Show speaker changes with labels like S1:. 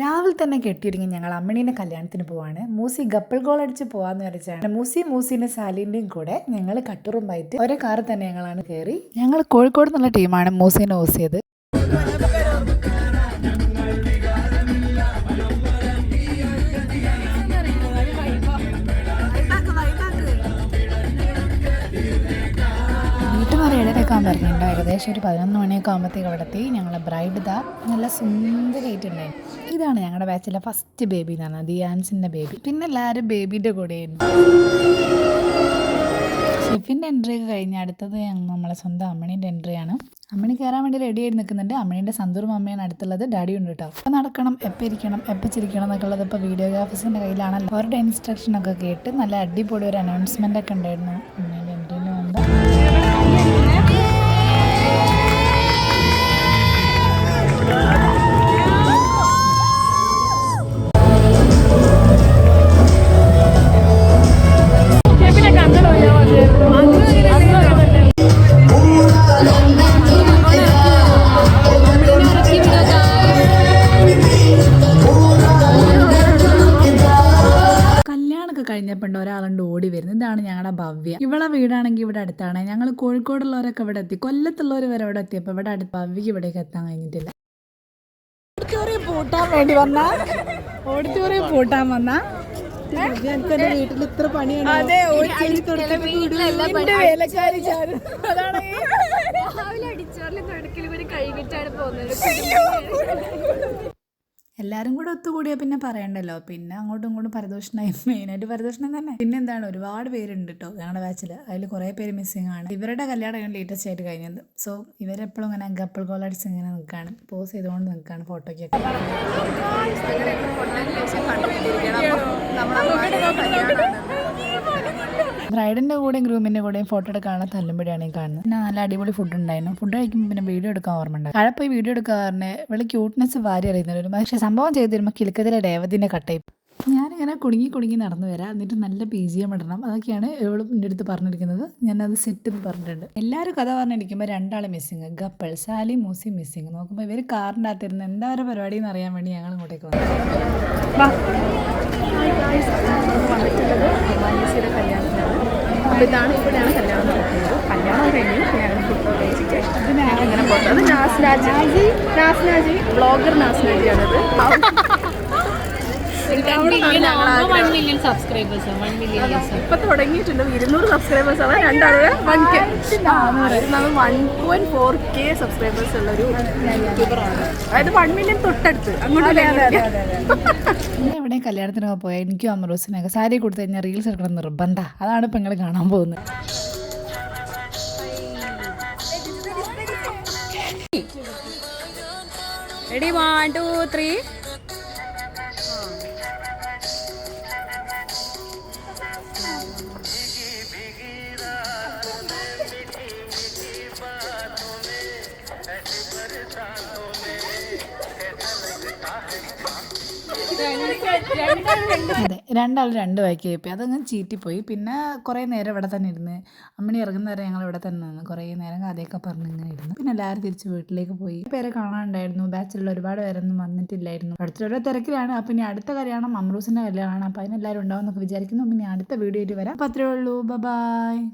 S1: രാവിലെ തന്നെ കെട്ടിയൊരുങ്ങി ഞങ്ങൾ അമ്മണീന്റെ കല്യാണത്തിന് പോവാണ്. മൂസി ഗപ്പിൾ ഗോൾ അടിച്ച് പോവാന്ന് വിചാരിച്ചാണ്. മൂസി മൂസിന്റെ സാലിന്റെയും കൂടെ ഞങ്ങൾ കട്ടുറുമ്പായിട്ട് ഒരേ കാറിൽ തന്നെ ഞങ്ങളാണ് കയറി ഞങ്ങൾ കോഴിക്കോട് നിന്നുള്ള ടീമാണ് മൂസിനെ ഓസിയത് വീട്ടുമാറി പറഞ്ഞിട്ടുണ്ട് ഏകദേശം ഒരു പതിനൊന്ന് മണിയൊക്കെ ആകുമ്പോഴത്തേക്ക് അവിടെ എത്തി. ഞങ്ങളെ ബ്രൈഡ് ദാ നല്ല സുന്ദരമായിട്ടുണ്ടായിരുന്നു ഇതാണ് ഞങ്ങളുടെ ബാച്ചിലെ ഫസ്റ്റ് ബേബി എന്നാണ് ദിയാൻസിന്റെ ബേബി പിന്നെ എല്ലാവരും ബേബീന്റെ കൂടെയായിരുന്നു. ഷെഫിന്റെ എൻട്രി ഒക്കെ കഴിഞ്ഞ് അടുത്തത് നമ്മളെ സ്വന്തം അമ്മണീന്റെ എൻട്രിയാണ് അമ്മണി കയറാൻ വേണ്ടി റെഡി ആയിട്ട് നിൽക്കുന്നുണ്ട്. അമ്മണീന്റെ സന്തൂർ അമ്മയാണ് അടുത്തുള്ളത്. ഡാഡി ഉണ്ട് കേട്ടോ അപ്പോൾ നടക്കണം എപ്പോൾ ഇരിക്കണം എപ്പോൾ ചിരിക്കണം എന്നൊക്കെ ഉള്ളത് ഇപ്പോൾ വീഡിയോഗ്രാഫേഴ്സിന്റെ കയ്യിലാണല്ലോ. അവരുടെ ഇൻസ്ട്രക്ഷനൊക്കെ കേട്ട് നല്ല അടിപൊളി ഒരു അനൗൺസ്മെന്റ് ഒക്കെ ഉണ്ടായിരുന്നു. ഓടി വരുന്നത് ഇതാണ് ഞങ്ങളുടെ ഭവ്യ. ഇവളെ വീടാണെങ്കിൽ ഇവിടെ അടുത്താണ്. ഞങ്ങൾ കോഴിക്കോടുള്ളവരൊക്കെ ഇവിടെ എത്തി. കൊല്ലത്തുള്ളവർ വരെ ഇവിടെ എത്തിയപ്പോൾ ഇവിടെ അടുത്ത് ഭവ്യക്ക് ഇവിടേക്ക് എത്താൻ കഴിഞ്ഞിട്ടില്ല. ഓഡിറ്റോറിയം പൂട്ടാൻ വേണ്ടി വന്ന? ഓഡിറ്റോറിയം പൂട്ടാൻ വന്ന?
S2: വീട്ടിൽ ഇത്ര പണിയാണ്?
S1: അതെ വേലക്കാരി അതാണ്
S3: രാവിലെ അടിച്ചോറിലും തുടക്കലും കൂടി കഴിഞ്ഞിട്ടാണ് പോകുന്നത്.
S1: എല്ലാവരും കൂടെ ഒത്തുകൂടിയാൽ പിന്നെ പറയണ്ടല്ലോ. പിന്നെ അങ്ങോട്ടും ഇങ്ങോട്ടും പരദൂഷണമായി മെയിനായിട്ട് പരദൂഷണം തന്നെ. പിന്നെ എന്താണ്? ഒരുപാട് പേരുണ്ട് കേട്ടോ ഞങ്ങളുടെ ബാച്ചിൽ അതിൽ കുറേ പേര് മിസ്സിങ് ആണ്. ഇവരുടെ കല്യാണം ലേറ്റസ്റ്റ് ആയിട്ട് കഴിഞ്ഞത്. സോ ഇവരെപ്പോഴും ഇങ്ങനെ ഗപ്പിൾ കോളടിച്ച് ഇങ്ങനെ നിൽക്കുകയാണ് പോസ് ചെയ്തുകൊണ്ട് നിൽക്കുകയാണ് ഫോട്ടോയ്ക്കൊക്കെ ബ്രൈഡിന്റെ കൂടെയും ഗ്രൂമിന്റെ കൂടെയും ഫോട്ടോ എടുക്കാനുള്ള തല്ലുമ്പോഴാണ് ഈ കാണുന്നത്. പിന്നെ നല്ല അടിപൊളി ഫുഡ് ഉണ്ടായിരുന്നു. ഫുഡ് കഴിക്കുമ്പോൾ പിന്നെ വീഡിയോ എടുക്കാൻ ഓർമ്മ ഉണ്ടായിരുന്നു അവിടെ പോയി വീഡിയോ എടുക്കാറിന് വെള്ളി ക്യൂട്ട്നെസ് വാരി അറിയുന്നില്ല ഒരു പക്ഷേ സംഭവം ചെയ്ത് തരുമ്പോൾ കിലുക്കത്തിലെ രേവതിന്റെ കട്ടയും ഞാനിങ്ങനെ കുടുങ്ങി കുടുങ്ങി നടന്നു വരാം. എന്നിട്ട് നല്ല പി ജി എം ഇടണം. അതൊക്കെയാണ് ഇവളും എന്റെ അടുത്ത് പറഞ്ഞിരിക്കുന്നത്. ഞാനത് സെറ്റ് എന്ന് പറഞ്ഞിട്ടുണ്ട്. എല്ലാവരും കഥ പറഞ്ഞിരിക്കുമ്പോൾ രണ്ടാൾ മിസ്സിങ് ഗപ്പൾ സാലി മൂസി മിസ്സിങ് നോക്കുമ്പോൾ ഇവർ കാറിന്റെ അകത്തിരുന്ന് എന്താ ഒരു പരിപാടി എന്ന് അറിയാൻ വേണ്ടി ഞങ്ങൾ ഇങ്ങോട്ടേക്ക് വന്നു.
S2: ഇതാണ് ഇവിടെയാണ് കല്യാണം നടക്കുന്നത്. കല്യാണം കഴിഞ്ഞു ഞങ്ങൾ ഫുഡ് കഴിച്ചിട്ട് ഇങ്ങനെ പോകുന്നത്. നാസ്നാജി. നാസ്നാജി ബ്ലോഗർ നാസ്നാജിയാണത്. ഇപ്പൊ തുടങ്ങിയിട്ടുണ്ട്. ഇരുന്നൂറ് സബ്സ്ക്രൈബേഴ്സ് ആണ് രണ്ടാളുടെ one K one point four K subscribers ഉള്ള ഒരു യൂട്യൂബറാണ് അതായത് വൺ മില്യൺ തൊട്ടടുത്ത് അങ്ങോട്ട്
S1: എവിടെ കല്യാണത്തിനൊക്കെ പോയാൽ എനിക്കും അമറോസിനൊക്കെ. സാരി കൊടുത്തു കഴിഞ്ഞാൽ റീൽസ് എടുക്കണം നിർബന്ധ. അതാണ് ഇപ്പൊ നിങ്ങൾ കാണാൻ പോകുന്നത്.
S3: റെഡി വൺ ടു ത്രീ
S1: അതെ രണ്ടാൾ രണ്ട് വായിക്ക് കയപ്പി അതങ്ങ് ചീറ്റിപ്പോയി. പിന്നെ കുറേ നേരം ഇവിടെ തന്നെ ഇരുന്ന് അമ്മണി ഇറങ്ങുന്ന നേരം ഞങ്ങൾ ഇവിടെ തന്നെ നിന്ന് കുറേ നേരം കഥയൊക്കെ പറഞ്ഞ് ഇങ്ങനെ ഇരുന്നു. പിന്നെ എല്ലാവരും തിരിച്ച് വീട്ടിലേക്ക് പോയി. പേരെ കാണാനുണ്ടായിരുന്നു. ബാച്ചിലുള്ള ഒരുപാട് പേരൊന്നും വന്നിട്ടില്ലായിരുന്നു. അടുത്തുള്ള തിരക്കിലാണ്. അപ്പം ഇനി അടുത്ത കല്യാണം അമ്രൂസിന്റെ കല്യാണമാണ് അപ്പം അതിനെല്ലാവരും ഉണ്ടാവും എന്നൊക്കെ വിചാരിക്കുന്നു. പിന്നെ അടുത്ത വീഡിയോയിൽ വരാം. അപ്പം അത്രേ ഉള്ളൂ. ബൈ